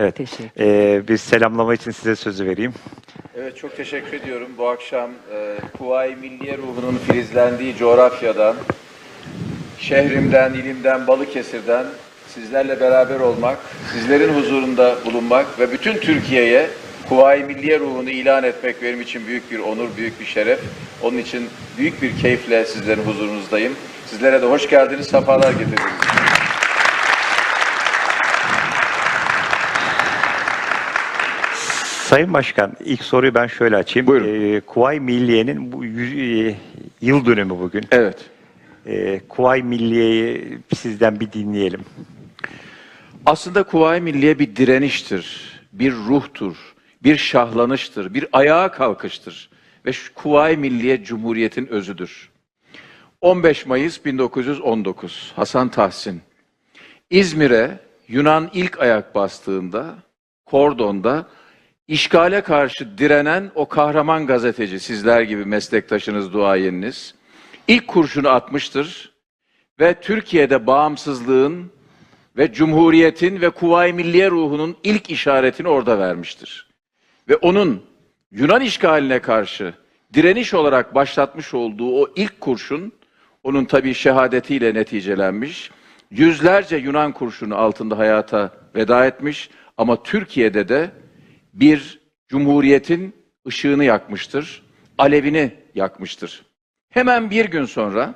Evet. Teşekkür. Ee, bir selamlama için size sözü vereyim. Evet çok teşekkür ediyorum. Bu akşam e, Kuvayi Milliye ruhunun filizlendiği coğrafyadan, şehrimden, ilimden, Balıkesir'den sizlerle beraber olmak, sizlerin huzurunda bulunmak ve bütün Türkiye'ye Kuvayi Milliye ruhunu ilan etmek benim için büyük bir onur, büyük bir şeref. Onun için büyük bir keyifle sizlerin huzurunuzdayım. Sizlere de hoş geldiniz, sefalar getirdiniz. Sayın Başkan, ilk soruyu ben şöyle açayım. Buyurun. Ee, Kuvayi Milliye'nin bu yüz- e, yıl dönümü bugün. Evet. Ee, Kuvayi Milliye'yi sizden bir dinleyelim. Aslında Kuvayi Milliye bir direniştir, bir ruhtur, bir şahlanıştır, bir ayağa kalkıştır. Ve şu Kuvayi Milliye Cumhuriyet'in özüdür. 15 Mayıs 1919 Hasan Tahsin İzmir'e Yunan ilk ayak bastığında Kordon'da işgale karşı direnen o kahraman gazeteci sizler gibi meslektaşınız, duayeniniz ilk kurşunu atmıştır ve Türkiye'de bağımsızlığın ve Cumhuriyet'in ve Kuvayi Milliye ruhunun ilk işaretini orada vermiştir. Ve onun Yunan işgaline karşı direniş olarak başlatmış olduğu o ilk kurşun, onun tabii şehadetiyle neticelenmiş. Yüzlerce Yunan kurşunu altında hayata veda etmiş ama Türkiye'de de bir cumhuriyetin ışığını yakmıştır, alevini yakmıştır. Hemen bir gün sonra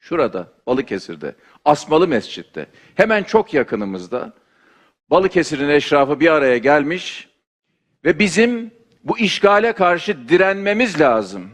şurada Balıkesir'de Asmalı Mescid'de hemen çok yakınımızda Balıkesir'in eşrafı bir araya gelmiş ve bizim bu işgale karşı direnmemiz lazım.